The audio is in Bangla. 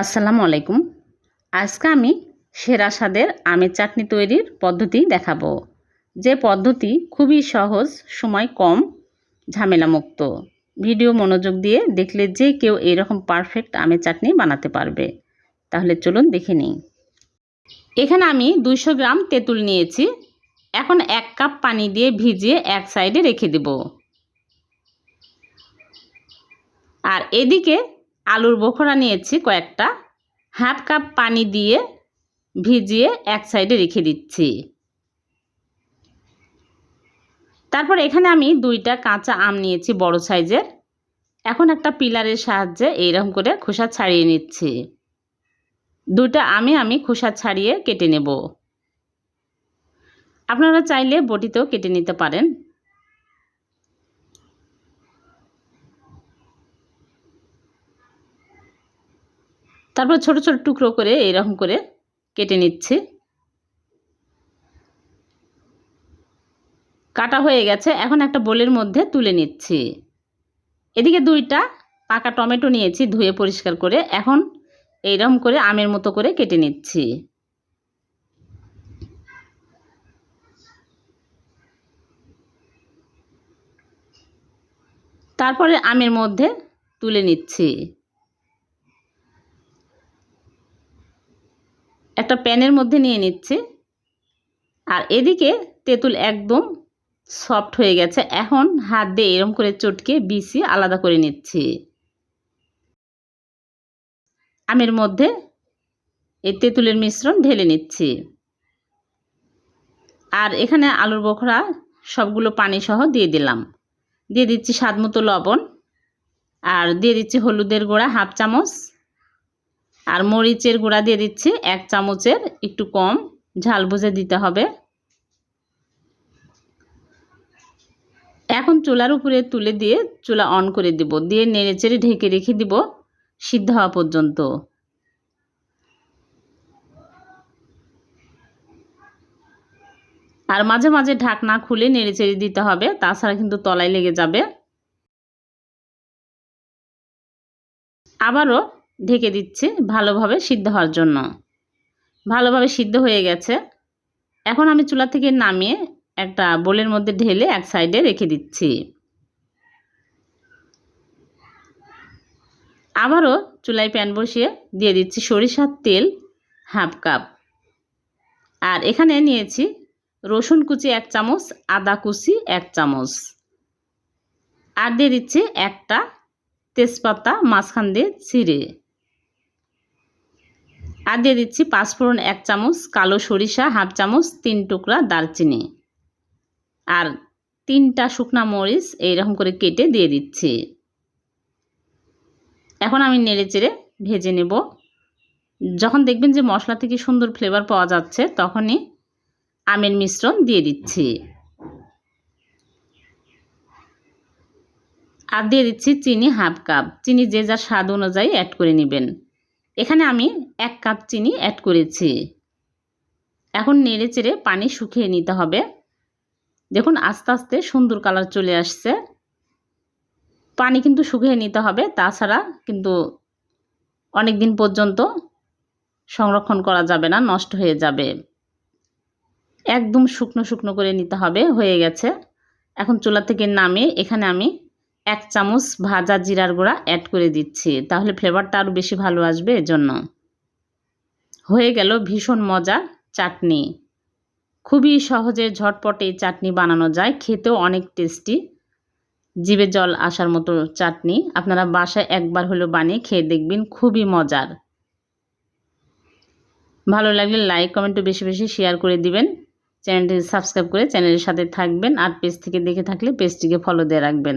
আসসালামু আলাইকুম। আজকে আমি সেরা স্বাদের আমের চাটনি তৈরির পদ্ধতি দেখাবো। যে পদ্ধতি খুবই সহজ, সময় কম, ঝামেলামুক্ত। ভিডিও মনোযোগ দিয়ে দেখলে যে কেউ এরকম পারফেক্ট আমের চাটনি বানাতে পারবে। তাহলে চলুন দেখে নিই। এখানে আমি দুইশো গ্রাম তেঁতুল নিয়েছি। এখন এক কাপ পানি দিয়ে ভিজিয়ে এক সাইডে রেখে দেব। আর এদিকে আলুর বোখরা নিয়েছি কয়েকটা। হাফ কাপ পানি দিয়ে ভিজিয়ে এক সাইডে রেখে দিচ্ছি। তারপর এখানে আমি দুইটা কাঁচা আম নিয়েছি বড় সাইজের। এখন একটা পিলারের সাহায্যে এইরকম করে খোসা ছাড়িয়ে নিচ্ছি। দুইটা আমে আমি খোসা ছাড়িয়ে কেটে নেব। আপনারা চাইলে বটিতেও কেটে নিতে পারেন। তারপর ছোট ছোট টুকরো করে এরকম করে কেটে নিচ্ছি। কাটা হয়ে গেছে, এখন একটা বোলের মধ্যে তুলে নিচ্ছি। এদিকে দুইটা পাকা টমেটো নিয়েছি ধুয়ে পরিষ্কার করে, এখন এইরকম করে আমের মতো করে কেটে নিচ্ছি। তারপরে আমের মধ্যে তুলে নিচ্ছি। একটা প্যানের মধ্যে নিয়ে নিচ্ছি। আর এদিকে তেঁতুল একদম সফট হয়ে গেছে। এখন হাত দিয়ে এরম করে চটকে বিসি আলাদা করে নিচ্ছি। আমের মধ্যে এই তেঁতুলের মিশ্রণ ঢেলে নিচ্ছি। আর এখানে আলুর বখরা সবগুলো পানি সহ দিয়ে দিলাম। দিয়ে দিচ্ছি স্বাদ মতো লবণ। আর দিয়ে দিচ্ছি হলুদের গোড়া হাফ চামচ। আর মরিচের গুঁড়া দিয়ে দিচ্ছি এক চামচের একটু কম। ঝাল বুঝে দিতে হবে। এখন চুলার উপরে তুলে দিয়ে চুলা অন করে দিব। দিয়ে নেড়ে চেড়ে ঢেকে রেখে দিব সিদ্ধ হওয়া পর্যন্ত। আর মাঝে মাঝে ঢাকনা খুলে নেড়ে চেড়ে দিতে হবে, তাছাড়া কিন্তু তলায় লেগে যাবে। আবারও ঢেকে দিচ্ছি ভালোভাবে সিদ্ধ হওয়ার জন্য। ভালোভাবে সিদ্ধ হয়ে গেছে। এখন আমি চুলা থেকে নামিয়ে একটা বোলের মধ্যে ঢেলে এক সাইডে রেখে দিচ্ছি। আবারও চুলায় প্যান বসিয়ে দিয়ে দিচ্ছি সরিষার তেল হাফ কাপ। আর এখানে নিয়েছি রসুন কুচি এক চামচ, আদা কুচি এক চামচ। আর দিয়ে দিচ্ছি একটা তেজপাতা মাঝখান দিয়ে ছিঁড়ে। আর দিয়ে দিচ্ছি পাঁচফোড়ন এক চামচ কালো সরিষা, হাফ চামচ তিন টুকরা দারচিনি। আর তিনটা শুকনা মরিচ এইরকম করে কেটে দিয়ে দিচ্ছি। এখন আমি নেড়ে চেড়ে ভেজে নেব। যখন দেখবেন যে মশলা থেকে সুন্দর ফ্লেভার পাওয়া যাচ্ছে, তখনই আমের মিশ্রণ দিয়ে দিচ্ছি। আর দিয়ে দিচ্ছি চিনি হাফ কাপ। চিনি যে যার স্বাদ অনুযায়ী অ্যাড করে নেবেন। এখানে আমি এক কাপ চিনি অ্যাড করেছি। এখন নেড়ে চেড়ে পানি শুকিয়ে নিতে হবে। দেখুন, আস্তে আস্তে সুন্দর কালার চলে আসছে। পানি কিন্তু শুকিয়ে নিতে হবে, তাছাড়া কিন্তু অনেক দিন পর্যন্ত সংরক্ষণ করা যাবে না, নষ্ট হয়ে যাবে। একদম শুকনো শুকনো করে নিতে হবে, হয়ে গেছে। এখন চুলা থেকে নামে এখানে আমি এক চামচ ভাজা জিরার গুঁড়া অ্যাড করে দিচ্ছি। তাহলে ফ্লেভারটা আরও বেশি ভালো আসবে এজন্য। হয়ে গেল ভীষণ মজা চাটনি। খুবই সহজে ঝটপটে চাটনি বানানো যায়, খেতেও অনেক টেস্টি জিভে জল আসার মতো চাটনি। আপনারা বাসায় একবার হলেও বানিয়ে খেয়ে দেখবেন, খুবই মজার। ভালো লাগলে লাইক কমেন্টও বেশি বেশি শেয়ার করে দিবেন। চ্যানেলটি সাবস্ক্রাইব করে চ্যানেলের সাথে থাকবেন। আর পেজ থেকে দেখে থাকলে পেজটিকে ফলো দিয়ে রাখবেন।